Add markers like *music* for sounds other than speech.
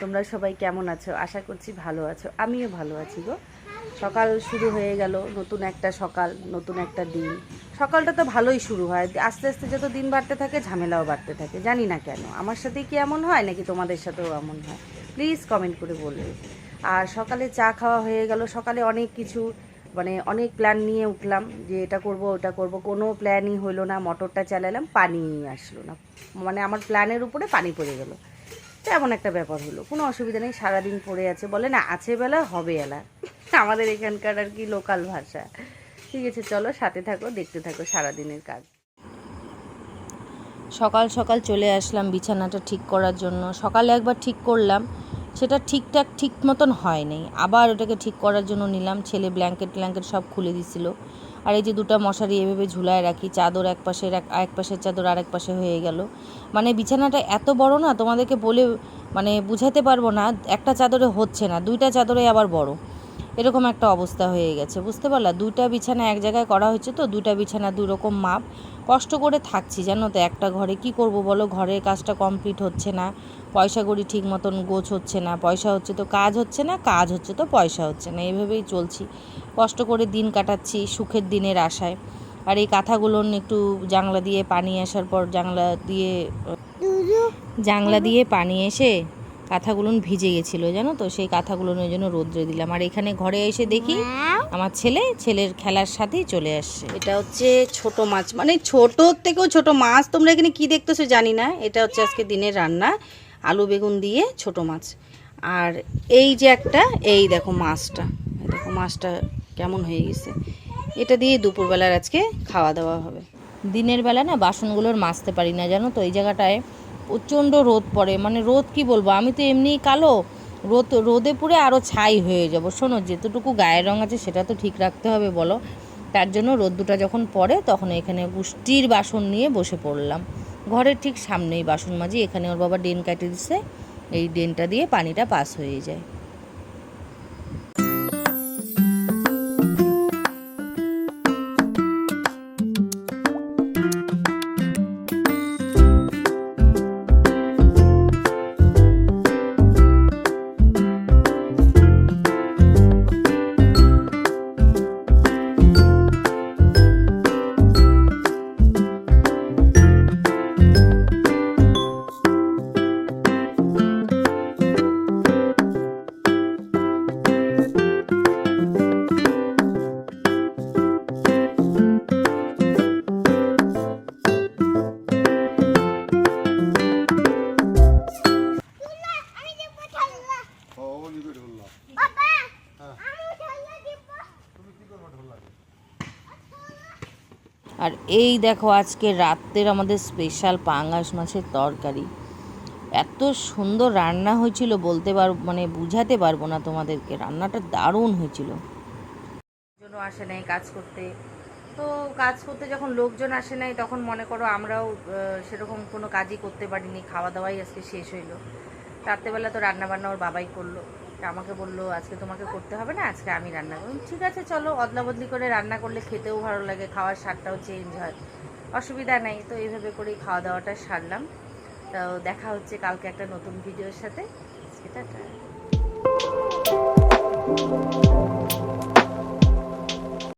তোমরা সবাই কেমন আছো? আশা করছি ভালো আছো। আমিও ভালো আছি গো। সকাল শুরু হয়ে গেল, নতুন একটা সকাল, নতুন একটা দিন। সকালটা তো ভালোই শুরু হয়। আস্তে আস্তে যত দিন বাড়তে থাকে, ঝামেলাও বাড়তে থাকে। জানি না কেন। আমার সাথে কি এমন হয়, নাকি তোমাদের সাথেও এমন হয়? প্লিজ কমেন্ট করে বলবে আর সকালে চা খাওয়া হয়ে গেল। সকালে অনেক কিছু মানে অনেক প্ল্যান নিয়ে উঠলাম যে এটা করব, ওটা করব। কোনো প্ল্যানই হলো না। মোটরটা চালালাম, পানি আসলো না। মানে আমার প্ল্যানের উপরে পানি পড়ে গেলো। তো এমন একটা ব্যাপার হলো। কোনো অসুবিধা নেই, সারাদিন পড়ে আছে, বলে না, আছে বেলা হবে এলা। *laughs* আমাদের এখানকার আর কি লোকাল ভাষা। ঠিক আছে, চলো সাথে থাকো, দেখতে থাকো সারাদিনের কাজ। সকাল সকাল চলে আসলাম বিছানাটা ঠিক করার জন্য। সকালে একবার ঠিক করলাম, সেটা ঠিকঠাক ঠিক মতন হয়নি। আবার ওটাকে ঠিক করার জন্য নিলাম, ছেলে ব্ল্যাঙ্কেট ট্ল্যাঙ্কেট সব খুলে দিছিল। আর এই যে দুটো মশারি এভাবে ঝুলায় রাখি, চাদর এক পাশের এক পাশের চাদর এক পাশে হয়ে গেল। মানে বিছানাটা এত বড় না, তোমাদেরকে বলে মানে বুঝাতে পারব না, একটা চাদরে হচ্ছে না, দুইটা চাদরে আবার বড়। এরকম একটা অবস্থা হয়ে গেছে বুঝতে পারলা? দুইটা বিছানা এক জায়গায় করা হয়েছে তো দুইটা বিছানা দুই রকম মাপ। কষ্ট করে থাকছি জানো তো একটা ঘরে কি করব বলো? ঘরের কাজটা কমপ্লিট হচ্ছে না পয়সা করি ঠিক মতন গোছ হচ্ছে না পয়সা হচ্ছে তো কাজ হচ্ছে না কাজ হচ্ছে তো পয়সা হচ্ছে না এইভাবেই চলছি। কষ্ট করে দিন কাটাচ্ছি সুখের দিনের আশায়। আর এই কাঁথাগুলো একটু জানলা দিয়ে পানি আসার পর জানলা দিয়ে জানলা দিয়ে পানি এসে কাঁথাগুলো ভিজে গেছিল জানো তো? সেই কাঁথাগুলো ওই জন্য রোদ্রে দিলাম। আর এখানে ঘরে এসে দেখি আমার ছেলে ছেলের খেলার সাথেই চলে আসছে। এটা হচ্ছে ছোট মাছ। মানে ছোট থেকেও ছোট মাছ। তোমরা এখানে কি দেখতেছো জানি না। এটা হচ্ছে আজকে দিনের রান্না। আলু বেগুন দিয়ে ছোট মাছ। আর এই যে একটা এই দেখো মাছটা। দেখো মাছটা কেমন হয়ে গেছে। এটা দিয়ে দুপুরবেলার আজকে খাওয়া দাওয়া হবে। দিনের বেলা না বাসনগুলোর মাজতে পারি না জানো তো? এই জায়গাটায় প্রচণ্ড রোদ পড়ে। মানে রোদ কি বলব? আমি তো এমনি কালো। রোদ, রোদে পুড়ে আরও ছাই হয়ে যাব। শোনো, যেতটুকু গায়ের রঙ আছে সেটা তো ঠিক রাখতে হবে বলো। তার জন্য রোদ রোদ্দুটা যখন পড়ে, তখন এখানে পুষ্টির বাসন নিয়ে বসে পড়লাম। ঘরের ঠিক সামনেই বাসন মাজি। এখানে ওর বাবা ডেন কাটে দিছে এই ড্রেনটা দিয়ে পানিটা পাস হয়ে যায়। আর এই দেখো, আজকে রাত্রের আমাদের স্পেশাল পাঙ্গাস মাছের তরকারি। এত সুন্দর রান্না হয়েছিল বলতে পার মানে বুঝাতে পারব না তোমাদেরকে, রান্নাটা দারুণ হয়েছিল। জন্য আসে নাই কাজ করতে। তো কাজ করতে যখন লোকজন আসে নাই, তখন মনে করো আমরাও সেরকম কোনো কাজই করতে পারিনি, খাওয়া দাওয়াই আজকে শেষ হইল। রাত্রেবেলা তো রান্না বান্না ওর বাবাই করল। তা আমাকে বলল, আজকে তোমাকে করতে হবে না, আজকে আমি রান্না করি ঠিক আছে, চলো অদলা বদলি করে রান্না করলে খেতেও ভালো লাগে, খাওয়ার স্বাদটাও চেঞ্জ হয়। অসুবিধা নেই। তো এইভাবে করেই খাওয়া দাওয়াটা সারলাম। তো দেখা হচ্ছে কালকে একটা নতুন ভিডিওর সাথে। টাটা।